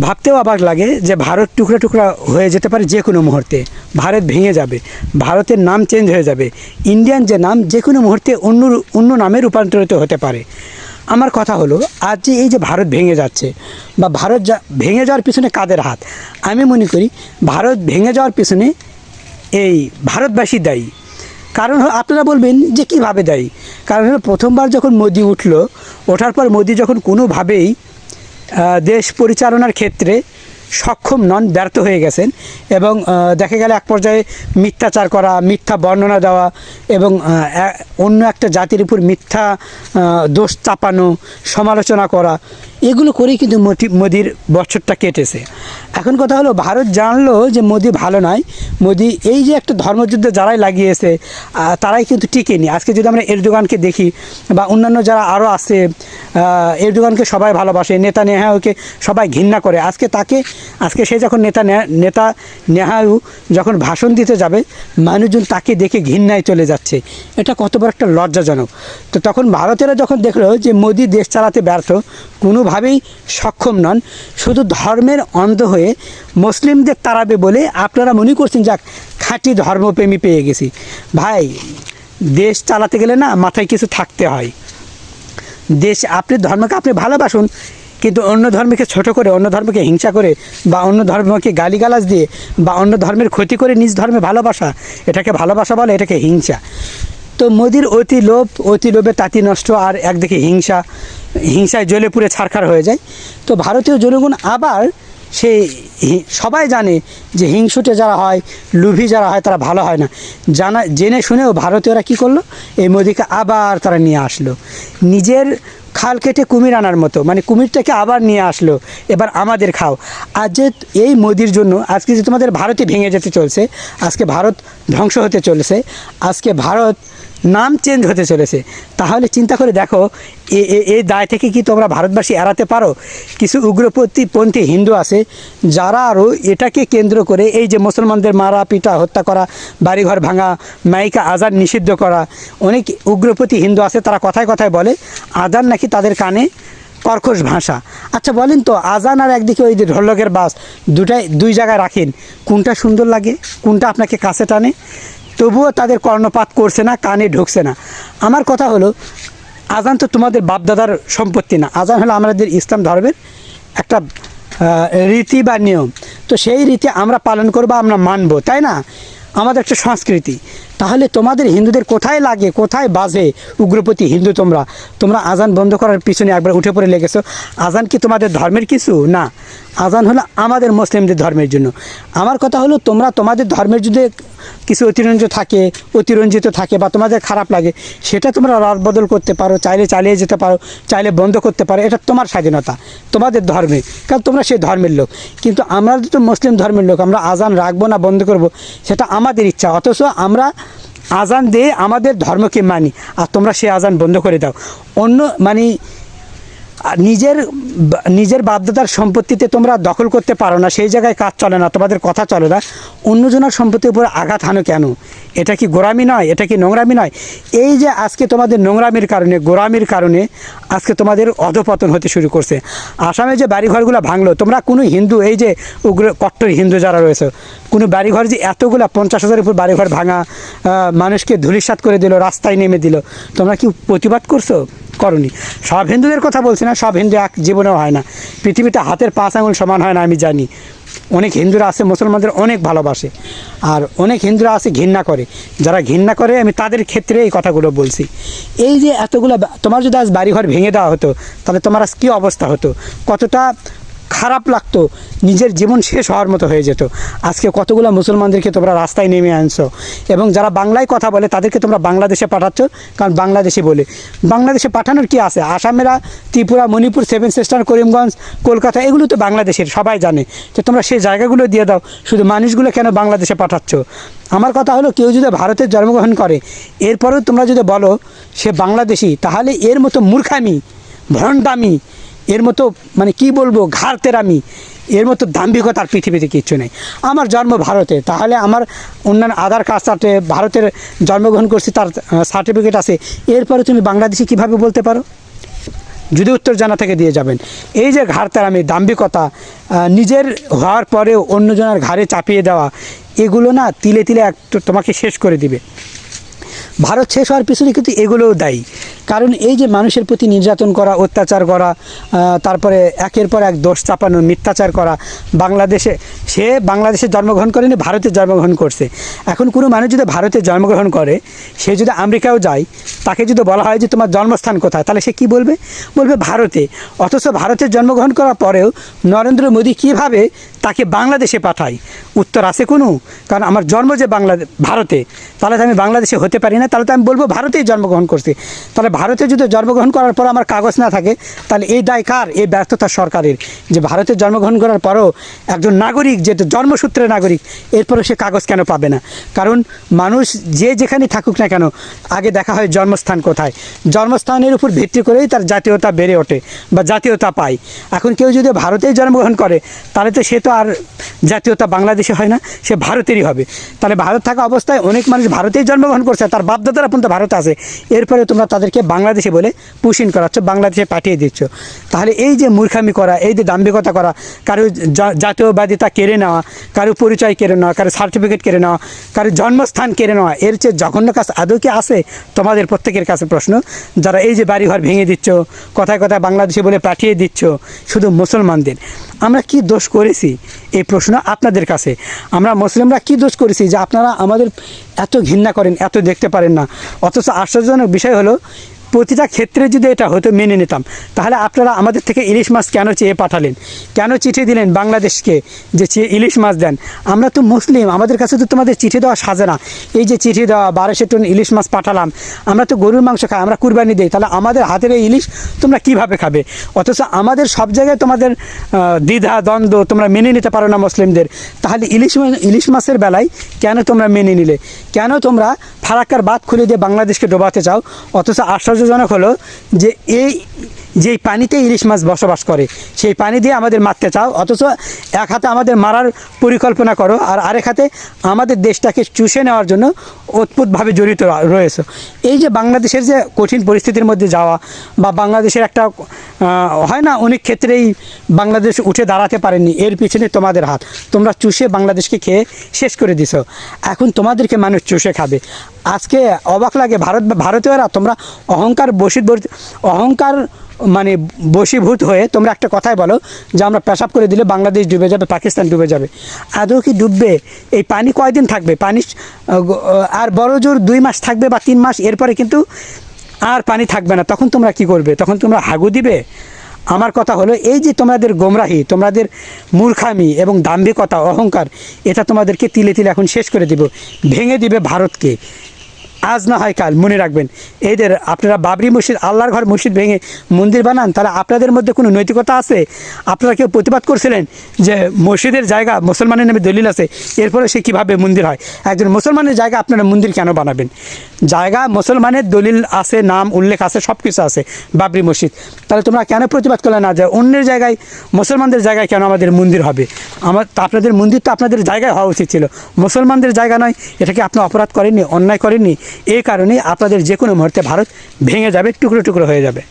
ভাবতেও অবাক লাগে যে ভারত টুকরা টুকরা হয়ে যেতে পারে যে কোনো মুহূর্তে। ভারত ভেঙে যাবে, ভারতের নাম চেঞ্জ হয়ে যাবে ইন্ডিয়ান যে নাম যে কোনো মুহূর্তে অন্য অন্য নামে রূপান্তরিত হতে পারে। আমার কথা হলো, আজ যে এই যে ভারত ভেঙে যাচ্ছে বা ভারত যা, ভেঙে যাওয়ার পিছনে কাদের হাত? আমি মনে করি ভারত ভেঙে যাওয়ার পিছনে এই ভারতবাসী দায়ী। কারণ আপনারা বলবেন যে কীভাবে দায়ী? কারণ হলো প্রথমবার যখন মোদি উঠল, ওঠার পর মোদি যখন কোনোভাবেই দেশ পরিচালনার ক্ষেত্রে সক্ষম নন, ব্যর্থ হয়ে গেছেন এবং দেখা গেল এক পর্যায়ে মিথ্যাচার করা, মিথ্যা বর্ণনা দেওয়া এবং অন্য একটা জাতির উপর মিথ্যা দোষ চাপানো, সমালোচনা করা, এগুলো করেই কিন্তু মোদির বছরটা কেটেছে। এখন কথা হলো, ভারত জানলো যে মোদি ভালো নয়, মোদি এই যে একটা ধর্মযুদ্ধ যারাই লাগিয়েছে তারাই কিন্তু টিকেনি। আজকে যদি আমরা এরদোগানকে দেখি বা অন্যান্য যারা আরও আছে এরদোগানকে সবাই ভালোবাসে নেতা নেহাউকে সবাই ঘৃণা করে, আজকে তাকে আজকে সে যখন নেতা নেতা নেহাউ যখন ভাষণ দিতে যাবে, মানুষজন তাকে দেখে ঘৃণায় চলে যাচ্ছে। এটা কত বড় একটা লজ্জাজনক। তো তখন ভারতেরা যখন দেখল যে মোদি দেশ চালাতে ব্যর্থ, কোনোভাবেই সক্ষম নন, শুধু ধর্মের অন্ধ হয়ে মুসলিমদের তাড়াবে বলে আপনারা মনে করছেন, যাক, খাঁটি ধর্মপ্রেমী পেয়ে গেছি। ভাই, দেশ চালাতে গেলে না মাথায় কিছু থাকতে হয়। দেশ, আপনি ধর্মকে আপনি ভালোবাসুন কিন্তু অন্য ধর্মকে ছোট করে, অন্য ধর্মকে হিংসা করে বা অন্য ধর্মকে গালিগালাজ দিয়ে বা অন্য ধর্মের ক্ষতি করে নিজ ধর্মে ভালোবাসা, এটাকে ভালোবাসা বলে, এটাকে হিংসা। তো মোদির অতি লোভ, অতি লোভে তাঁতি নষ্ট আর একদিকে হিংসা, হিংসায় জ্বলে পুড়ে ছারখার হয়ে যায়। তো ভারতীয় জনগণ আবার সে হি- সবাই জানে যে হিংসুটে যারা হয়, লুভি যারা হয়, তারা ভালো হয় না। জানা, জেনে শুনেও ভারতীয়রা কি করল? এই মোদিকে আবার তারা নিয়ে আসলো। নিজের খাল কেটে কুমির আনার মতো। মানে কুমিরটাকে আবার নিয়ে আসলো, এবার আমাদের খাও। আর যে এই মোদির জন্য আজকে যে তোমাদের ভারতই ভেঙে যেতে চলছে, আজকে ভারত ধ্বংস হতে চলেছে, আজকে ভারত নাম চেঞ্জ হতে চলেছে। তাহলে চিন্তা করে দেখো এই দায় থেকে কি তোমরা ভারতবাসী এড়াতে পারো? কিছু উগ্রপন্থী হিন্দু আছে, যারা আরও এটাকে কেন্দ্র করে এই যে মুসলমানদের মারা, পিটা, হত্যা করা, বাড়িঘর ভাঙা, মাইকা আজান নিষিদ্ধ করা, অনেক উগ্রপন্থী হিন্দু আছে, তারা কথায় কথায় বলে, আজান নাকি তাদের কানে কর্কশ ভাষা। আচ্ছা বলেন তো, আজান আর একদিকে ওই যে ঢোলকের বাস, দুটাই, দুই জায়গায় রাখেন, কোনটা সুন্দর লাগে? কোনটা আপনাকে কাছে টানে? তবুও তাদের কর্ণপাত করছে না, কানে ঢুকছে না। আমার কথা হলো, আজান তো তোমাদের বাপদাদার সম্পত্তি না। আজান হলো আমাদের ইসলাম ধর্মের একটা রীতি বা নিয়ম। তো সেই রীতি আমরা পালন করব, আমরা মানবো, তাই না? আমাদের একটা সংস্কৃতি। তাহলে তোমাদের হিন্দুদের কোথায় লাগে? কোথায় বাজে উগ্রপতি হিন্দু তোমরা? তোমরা আজান বন্ধ করার পিছনে একবার উঠে পড়ে লেগেছো। আজান কি তোমাদের ধর্মের কিছু? না। আজান হলো আমাদের মুসলিমদের ধর্মের জন্য। আমার কথা হলো তোমরা তোমাদের ধর্মের যদি কিছু অতিরঞ্জিত থাকে অতিরঞ্জিত থাকে বা তোমাদের খারাপ লাগে, সেটা তোমরা রাত বদল করতে পারো, চাইলে চালিয়ে যেতে পারো, চাইলে বন্ধ করতে পারো, এটা তোমার স্বাধীনতা, তোমাদের ধর্মে। কারণ তোমরা সেই ধর্মের লোক। কিন্তু আমরা তো মুসলিম ধর্মের লোক, আমরা আজান রাখব না, বন্ধ করব, সেটা আমাদের ইচ্ছা। অথচ আমরা আজান দিয়ে আমাদের ধর্মকে মানি আর তোমরা সেই আজান বন্ধ করে দাও। অন্য মানে নিজের নিজের বাধ্যতার সম্পত্তিতে তোমরা দখল করতে পারো না, সেই জায়গায় কাজ চলে না, তোমাদের কথা চলে না। অন্যজনের সম্পত্তির উপর আঘাত হানো কেন? এটা কি গোরামি নয়? এটা কি নোংরামি নয়? এই যে আজকে তোমাদের নোংরামির কারণে গোরামির কারণে আজকে তোমাদের অধপতন হতে শুরু করছে। আসামে যে বাড়িঘরগুলো ভাঙলো, তোমরা কোনো হিন্দু, এই যে উগ্র কট্টর হিন্দু যারা রয়েছে, কোনো বাড়িঘর যে এতগুলা পঞ্চাশ হাজারের উপর বাড়িঘর ভাঙা মানুষকে ধুলিসাৎ করে দিল, রাস্তায় নেমে দিল, তোমরা কি প্রতিবাদ করছ? করনি। সব হিন্দুদের কথা বলছি না, সব হিন্দু এক জীবনেও হয় না। পৃথিবীতে হাতের পাঁচ আঙুল সমান হয় না, আমি জানি। অনেক হিন্দুরা আছে, মুসলমানদের অনেক ভালোবাসে। আর অনেক হিন্দুরা আছে, ঘৃণা করে। যারা ঘৃণা করে, আমি তাদের ক্ষেত্রে এই কথাগুলো বলছি। এই যে এতগুলো তোমার যদি আজ বাড়িঘর ভেঙে দেওয়া হতো, তাহলে তোমার আজ কী অবস্থা হতো? কতটা খারাপ লাগতো, নিজের জীবন শেষ হওয়ার মতো হয়ে যেত। আজকে কতগুলো মুসলমানদেরকে তোমরা রাস্তায় নেমে আনছো এবং যারা বাংলায় কথা বলে তাদেরকে তোমরা বাংলাদেশে পাঠাচ্ছ, কারণ বাংলাদেশি বলে। বাংলাদেশে পাঠানোর কি আছে? আসামেরা, ত্রিপুরা, মণিপুর, সেভেন সিস্টার, করিমগঞ্জ, কলকাতা, এগুলো তো বাংলাদেশের, সবাই জানে। তো তোমরা সেই জায়গাগুলো দিয়ে দাও, শুধু মানুষগুলো কেন বাংলাদেশে পাঠাচ্ছ? আমার কথা হলো, কেউ যদি ভারতের জন্মগ্রহণ করে, এরপরেও তোমরা যদি বলো, সে বাংলাদেশি, তাহলে এর মতো মূর্খামি, ভণ্ডামি এর মতো মানে কি বলব ঘাড়তেরামি এর মতো দাম্ভিকতার পৃথিবীতে কিচ্ছু নেই। আমার জন্ম ভারতে, তাহলে আমার অন্যান্য আধার কার্ড সাথে ভারতের জন্মগ্রহণ করছি, তার সার্টিফিকেট আছে। এরপরে তুমি বাংলাদেশি কীভাবে বলতে পারো? যদি উত্তর জানা থেকে দিয়ে যাবেন। এই যে ঘাড়তারামি দাম্ভিকতা নিজের হওয়ার পরেও অন্যজনের ঘাড়ে চাপিয়ে দেওয়া, এগুলো না তিলে তিলে এক, তোমাকে শেষ করে দিবে। ভারত শেষ হওয়ার পিছনে কিন্তু এগুলোও দায়ী। কারণ এই যে মানুষের প্রতি নির্যাতন করা, অত্যাচার করা তারপরে একের পর এক দোষ চাপানো, মিথ্যাচার করা, বাংলাদেশে, সে বাংলাদেশে জন্মগ্রহণ করেনি, ভারতে জন্মগ্রহণ করছে। এখন কোনো মানুষ যদি ভারতে জন্মগ্রহণ করে, সে যদি আমেরিকাও যায়, তাকে যদি বলা হয় যে তোমার জন্মস্থান কোথায়, তাহলে সে কি বলবে? বলবে ভারতে। অথচ ভারতে জন্মগ্রহণ করার পরেও নরেন্দ্র মোদী কীভাবে তাকে বাংলাদেশে পাঠায়? উত্তর আছে কোনো? কারণ আমার জন্ম যে বাংলা ভারতে, তাহলে তো আমি বাংলাদেশে হতে পারি না, তাহলে তো আমি বলব ভারতেই জন্মগ্রহণ করছি। তাহলে ভারতে যদি জন্মগ্রহণ করার পর আমার কাগজ না থাকে, তাহলে এই দায় কার? এই ব্যর্থতা সরকারের। যে ভারতে জন্মগ্রহণ করার পরও একজন নাগরিক, যে জন্মসূত্রে নাগরিক এরপরে সে কাগজ কেন পাবে না? কারণ মানুষ যে যেখানে থাকুক না কেন, আগে দেখা হয় জন্মস্থান কোথায়। জন্মস্থানের উপর ভিত্তি করেই তার জাতীয়তা বেড়ে ওঠে বা জাতীয়তা পায়। এখন কেউ যদি ভারতেই জন্মগ্রহণ করে, তাহলে তো সে তো আর জাতীয়তা বাংলাদেশে হয় না, সে ভারতেরই হবে। তাহলে ভারত থাকা অবস্থায় অনেক মানুষ ভারতেই জন্মগ্রহণ করছে, তার বাপদাদারা পর্যন্ত ভারতে আছে। এরপরে তোমরা তাদেরকে বাংলাদেশে বলে পুষিন করাচ্ছ, বাংলাদেশে পাঠিয়ে দিচ্ছ। তাহলে এই যে মূর্খামি করা, এই যে দাম্ভিকতা করা, কারও জাতীয়বাদিতা কেড়ে নেওয়া, কারও পরিচয় কেড়ে নেওয়া, কারও সার্টিফিকেট কেড়ে নেওয়া, কারও জন্মস্থান কেড়ে নেওয়া, এর চেয়ে জঘন্য কাজ আদৌ কি আছে? তোমাদের প্রত্যেকের কাছে প্রশ্ন। যারা এই যে বাড়িঘর ভেঙে দিচ্ছ, কথায় কথায় বাংলাদেশে বলে পাঠিয়ে দিচ্ছ, শুধু মুসলমানদের। আমরা কি দোষ করেছি? এই প্রশ্ন আপনাদের কাছে। আমরা মুসলিমরা কি দোষ করেছি? যে আপনারা আমাদের এত ঘৃণা করেন, এত দেখতে পারেন না। অথচ আশ্চর্যজনক বিষয় হলো প্রতিটা ক্ষেত্রে যদি এটা হতো মেনে নিতাম, তাহলে আপনারা আমাদের থেকে ইলিশ মাছ কেন চেয়ে পাঠালেন? কেন চিঠি দিলেন বাংলাদেশকে যে চেয়ে ইলিশ মাছ দেন? আমরা তো মুসলিম, আমাদের কাছে তো তোমাদের চিঠি দেওয়া সাজে না। এই যে চিঠি দেওয়া, বারোশো টন ইলিশ মাছ পাঠালাম, আমরা তো গরুর মাংস খাই, আমরা কুরবানি দিই, তাহলে আমাদের হাতের এই ইলিশ তোমরা কীভাবে খাবে? অথচ আমাদের সব জায়গায় তোমাদের দ্বিধা, দ্বন্দ্ব তোমরা মেনে নিতে পারো না মুসলিমদের। তাহলে ইলিশ ইলিশ মাছের বেলায় কেন তোমরা মেনে নিলে? কেন তোমরা ফারাক্কার বাদ খুলে দিয়ে বাংলাদেশকে ডোবাতে চাও, অথচ আশ্চর্যজনক হলো যে এই, যেই পানিতে ইলিশ মাছ বসবাস করে, সেই পানি দিয়ে আমাদের মারতে চাও, অথচ এক হাতে আমাদের মারার পরিকল্পনা করো, আর আরেক হাতে আমাদের দেশটাকে চুষে নেওয়ার জন্য অদ্ভুতভাবে জড়িত রয়েছে। এই যে বাংলাদেশের যে কঠিন পরিস্থিতির মধ্যে যাওয়া বা বাংলাদেশের একটা হয় না, অনেক ক্ষেত্রেই বাংলাদেশ উঠে দাঁড়াতে পারেনি। এর পিছনে তোমাদের হাত। তোমরা চুষে বাংলাদেশকে খেয়ে শেষ করে দিছো। এখন তোমাদেরকে মানুষ চুষে খাবে। আজকে অবাক লাগে, ভারত, ভারতীয়রা তোমরা অহংকার বসিত অহংকার মানে বশীভূত হয়ে তোমরা একটা কথাই বলো যে, আমরা পেশাব করে দিলে বাংলাদেশ ডুবে যাবে, পাকিস্তান ডুবে যাবে। আদৌ কি ডুববে? এই পানি কয়দিন থাকবে? পানি আর বড় জোর দুই মাস থাকবে বা তিন মাস? এরপরে কিন্তু আর পানি থাকবে না। তখন তোমরা কি করবে? তখন তোমরা হাগু দিবে। আমার কথা হলো, এই যে তোমাদের গোমরাহি, তোমাদের মূর্খামি এবং দাম্ভিকতা, অহংকার, এটা তোমাদেরকে তিলে তিলে এখন শেষ করে দিব। ভেঙে দিবে ভারতকে। আজ না হয় কাল, মনে রাখবেন। এদের আপনারা বাবরি মসজিদ, আল্লাহর ঘর মসজিদ ভেঙে মন্দির বানান, তাহলে আপনাদের মধ্যে কোনো নৈতিকতা আছে? আপনারা কেউ প্রতিবাদ করছিলেন যে মসজিদের জায়গা মুসলমানের নামে দলিল আছে, এরপরে সে কীভাবে মন্দির হয়? একজন মুসলমানের জায়গা আপনারা মন্দির কেন বানাবেন? জায়গা, মুসলমানের দলিল আছে, নাম, উল্লেখ আছে সব কিছু আছে, বাবরি মসজিদ। তাহলে তোমরা কেন প্রতিবাদ করলে না যে অন্যের জায়গায়, মুসলমানদের জায়গায় কেন আমাদের মন্দির হবে? আমার আপনাদের মন্দির তো আপনাদের জায়গায় হওয়া উচিত ছিল। মুসলমানদের জায়গা নয়, এটাকে আপনি অপরাধ করেননি, অন্যায় করেননি এই কারণে আপনাদের যে কোনো মুহূর্তে ভারত ভেঙে যাবে টুকরো টুকরো হয়ে যাবে।